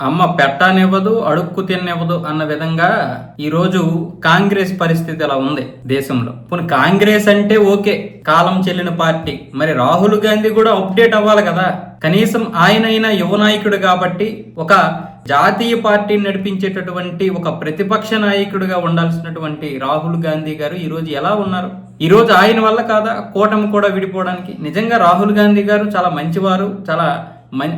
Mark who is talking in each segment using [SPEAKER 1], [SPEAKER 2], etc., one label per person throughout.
[SPEAKER 1] అమ్మ పెట్టనివ్వదు అడుక్కు తినివ్వదు అన్న విధంగా ఈరోజు కాంగ్రెస్ పరిస్థితి అలా ఉంది దేశంలో. పోనీ కాంగ్రెస్ అంటే ఓకే కాలం చెల్లిన పార్టీ. మరి రాహుల్ గాంధీ కూడా అప్డేట్ అవ్వాలి కదా. కనీసం ఆయనైనా యువ నాయకుడు కాబట్టి ఒక జాతీయ పార్టీని నడిపించేటటువంటి ఒక ప్రతిపక్ష నాయకుడిగా ఉండాల్సినటువంటి రాహుల్ గాంధీ గారు ఈరోజు ఎలా ఉన్నారు? ఈరోజు ఆయన వల్ల కాదా? కూటమి కూడా విడిపోవడానికి. నిజంగా రాహుల్ గాంధీ గారు చాలా మంచివారు చాలా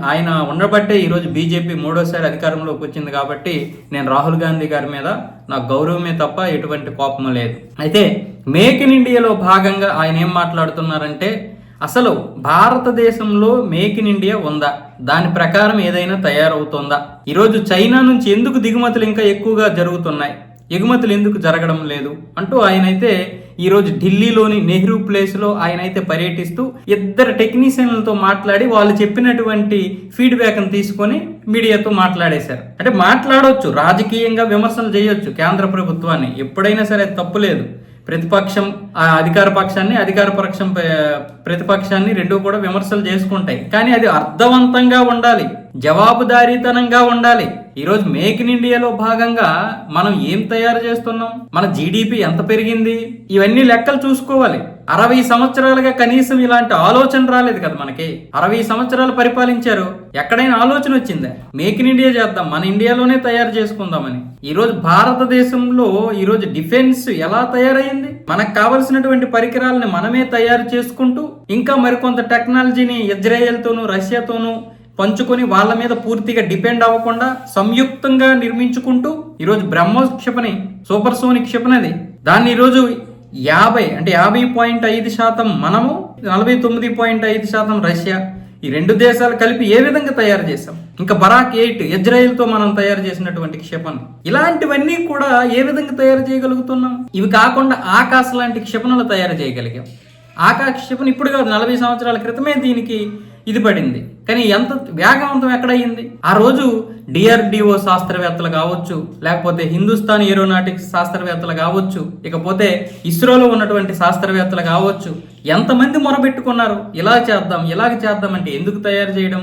[SPEAKER 1] ఆయన ఉండబట్టే ఈరోజు బీజేపీ మూడోసారి అధికారంలోకి వచ్చింది కాబట్టి నేను రాహుల్ గాంధీ గారి మీద నాకు గౌరవమే తప్ప ఎటువంటి కోపం లేదు. అయితే మేక్ ఇన్ ఇండియాలో భాగంగా ఆయన ఏం మాట్లాడుతున్నారంటే అసలు భారతదేశంలో మేక్ ఇన్ ఇండియా ఉందా? దాని ప్రకారం ఏదైనా తయారవుతుందా? ఈరోజు చైనా నుంచి ఎందుకు దిగుమతులు ఇంకా ఎక్కువగా జరుగుతున్నాయి? ఎగుమతులు ఎందుకు జరగడం లేదు? అంటూ ఆయనైతే ఈరోజు ఢిల్లీలోని నెహ్రూ ప్లేస్లో ఆయనైతే పర్యటిస్తూ ఇద్దరు టెక్నీషియన్లతో మాట్లాడి వాళ్ళు చెప్పినటువంటి ఫీడ్బ్యాక్ని తీసుకొని మీడియాతో మాట్లాడేశారు. అంటే మాట్లాడవచ్చు రాజకీయంగా విమర్శలు చేయొచ్చు కేంద్ర ప్రభుత్వాన్ని. ఎప్పుడైనా సరే తప్పు లేదు. ప్రతిపక్షం అధికార పక్షాన్ని అధికార పక్షం ప్రతిపక్షాన్ని రెండు కూడా విమర్శలు చేసుకుంటాయి. కానీ అది అర్థవంతంగా ఉండాలి. జవాబుదారీతనంగా ఉండాలి. ఈరోజు మేక్ ఇన్ ఇండియాలో భాగంగా మనం ఏం తయారు చేస్తున్నాం? మన జీడిపి ఎంత పెరిగింది? ఇవన్నీ లెక్కలు చూసుకోవాలి. అరవై సంవత్సరాలుగా కనీసం ఇలాంటి ఆలోచన రాలేదు కదా మనకి. అరవై సంవత్సరాలు పరిపాలించారు. ఎక్కడైనా ఆలోచన వచ్చిందా? మేక్ ఇన్ ఇండియా చేద్దాం మన ఇండియాలోనే తయారు చేసుకుందామని. ఈరోజు భారతదేశంలో ఈరోజు డిఫెన్స్ ఎలా తయారైంది? మనకు కావలసినటువంటి పరికరాలని మనమే తయారు చేసుకుంటూ ఇంకా మరికొంత టెక్నాలజీని ఇజ్రాయెల్తోనూ రష్యాతోనూ పంచుకొని వాళ్ళ మీద పూర్తిగా డిపెండ్ అవ్వకుండా సంయుక్తంగా నిర్మించుకుంటూ ఈరోజు బ్రహ్మోస్ క్షిపణి సూపర్ సోనిక్ క్షిపణి అది. దాన్ని ఈరోజు యాభై అంటే యాభై పాయింట్ ఐదు శాతం మనము నలభై తొమ్మిది పాయింట్ ఐదు శాతం రష్యా. ఈ రెండు దేశాలు కలిపి ఏ విధంగా తయారు చేశాం? ఇంకా బరాక్ ఎయిట్ ఇజ్రాయెల్తో మనం తయారు చేసినటువంటి క్షిపణి. ఇలాంటివన్నీ కూడా ఏ విధంగా తయారు చేయగలుగుతున్నాం? ఇవి కాకుండా ఆకాశ లాంటి క్షిపణులు తయారు చేయగలిగాం. ఆకాశ క్షిపణి ఇప్పుడు కాదు నలభై సంవత్సరాల క్రితమే దీనికి ఇది పడింది. కానీ ఎంత వేగవంతం ఎక్కడయ్యింది? ఆ రోజు డిఆర్డిఓ శాస్త్రవేత్తలు కావచ్చు లేకపోతే హిందుస్థాన్ ఏరోనాటిక్స్ శాస్త్రవేత్తలు కావచ్చు ఇకపోతే ఇస్రోలో ఉన్నటువంటి శాస్త్రవేత్తలు కావచ్చు ఎంతమంది మొరబెట్టుకున్నారు? ఇలా చేద్దాం ఇలాగ చేద్దాం అంటే ఎందుకు తయారు చేయడం?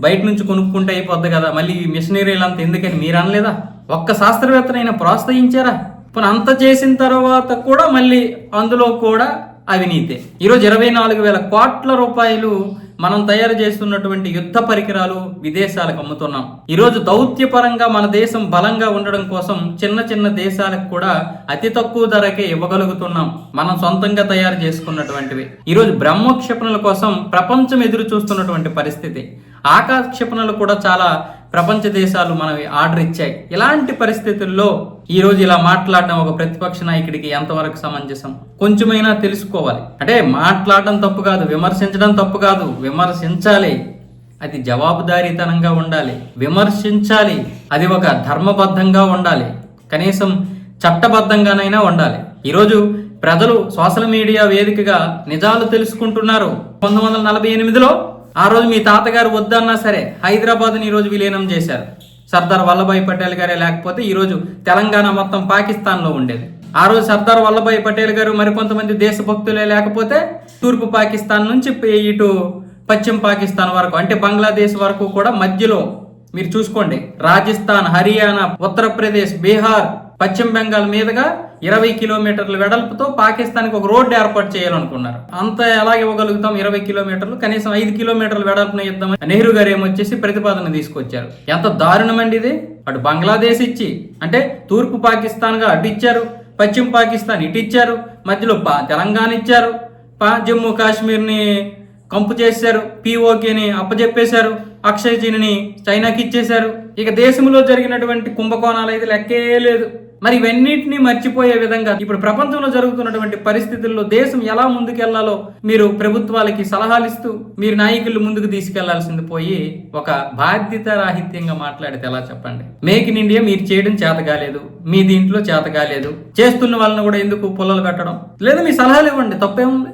[SPEAKER 1] బయట నుంచి కొనుక్కుంటే అయిపోద్ది కదా మళ్ళీ మిషనరీలు అంత ఎందుకని మీరు అనలేదా? ఒక్క శాస్త్రవేత్తనైనా ప్రోత్సహించారా? పోనీ అంత చేసిన తర్వాత కూడా మళ్ళీ అందులో కూడా అవినీతే. ఈరోజు ఇరవై నాలుగు వేల కోట్ల రూపాయలు మనం తయారు చేస్తున్నటువంటి యుద్ధ పరికరాలు విదేశాలకు అమ్ముతున్నాం. ఈరోజు దౌత్యపరంగా మన దేశం బలంగా ఉండడం కోసం చిన్న చిన్న దేశాలకు కూడా అతి తక్కువ ధరకే ఇవ్వగలుగుతున్నాం. మనం సొంతంగా తయారు చేసుకున్నటువంటివి. ఈరోజు బ్రహ్మోక్షేపణల కోసం ప్రపంచం ఎదురు చూస్తున్నటువంటి పరిస్థితి. ఆకాశ క్షిపణులు కూడా చాలా ప్రపంచ దేశాలు మనవి ఆర్డర్ ఇచ్చాయి. ఇలాంటి పరిస్థితుల్లో ఈ రోజు ఇలా మాట్లాడడం ఒక ప్రతిపక్ష నాయకుడికి ఎంతవరకు సమంజసం? కొంచెమైనా తెలుసుకోవాలి. అంటే మాట్లాడడం తప్పు కాదు విమర్శించడం తప్పు కాదు. విమర్శించాలి. అది జవాబుదారీతనంగా ఉండాలి. విమర్శించాలి. అది ఒక ధర్మబద్ధంగా ఉండాలి. కనీసం చట్టబద్ధంగానైనా ఉండాలి. ఈరోజు ప్రజలు సోషల్ మీడియా వేదికగా నిజాలు తెలుసుకుంటున్నారు. పంతొమ్మిది వందల నలభై ఎనిమిదిలో ఆ రోజు మీ తాతగారు వద్దన్నా సరే హైదరాబాద్ని ఈ రోజు విలీనం చేశారు. సర్దార్ వల్లభాయ్ పటేల్ గారే లేకపోతే ఈరోజు తెలంగాణ మొత్తం పాకిస్తాన్లో ఉండేది. ఆ రోజు సర్దార్ వల్లభాయ్ పటేల్ గారు మరికొంతమంది దేశభక్తులే లేకపోతే తూర్పు పాకిస్తాన్ నుంచి ఇటు పశ్చిమ పాకిస్తాన్ వరకు అంటే బంగ్లాదేశ్ వరకు కూడా మధ్యలో. మీరు చూసుకోండి రాజస్థాన్ హర్యానా ఉత్తరప్రదేశ్ బీహార్ పశ్చిమ బెంగాల్ మీదుగా ఇరవై కిలోమీటర్ల వెడల్పుతో పాకిస్తాన్కి ఒక రోడ్డు ఏర్పాటు చేయాలనుకున్నారు. అంత ఎలా ఇవ్వగలుగుతాం? ఇరవై కిలోమీటర్లు. కనీసం ఐదు కిలోమీటర్ల వెడల్పున ఇద్దాం నెహ్రూ గారు ఏమొచ్చేసి ప్రతిపాదన తీసుకొచ్చారు. ఎంత దారుణమండి ఇది? అటు బంగ్లాదేశ్ ఇచ్చి అంటే తూర్పు పాకిస్తాన్గా అటు ఇచ్చారు పశ్చిమ పాకిస్తాన్ ఇటు ఇచ్చారు మధ్యలో పా- తెలంగాణ ఇచ్చారు పా జమ్మూ కాశ్మీర్ని కంపు చేశారు పిఓకేని అప్పజెప్పేశారు అక్షయజీని చైనాకి ఇచ్చేశారు. ఇక దేశంలో జరిగినటువంటి కుంభకోణాలు అయితే లెక్కే లేదు. మరి ఇవన్నిటిని మర్చిపోయే విధంగా ఇప్పుడు ప్రపంచంలో జరుగుతున్నటువంటి పరిస్థితుల్లో దేశం ఎలా ముందుకెళ్ళాలో మీరు ప్రభుత్వాలకి సలహాలు ఇస్తూ మీరు నాయకులు ముందుకు తీసుకెళ్ళాల్సింది పోయి ఒక బాధ్యత రాహిత్యంగా మాట్లాడితే ఎలా చెప్పండి? మేక్ ఇన్ ఇండియా మీరు చేయడం చేత కాలేదు మీ దీంట్లో చేత కాలేదు. చేస్తున్న వాళ్ళని కూడా ఎందుకు పొలలు పెట్టడం? లేదా మీ సలహాలు ఇవ్వండి తప్పేముంది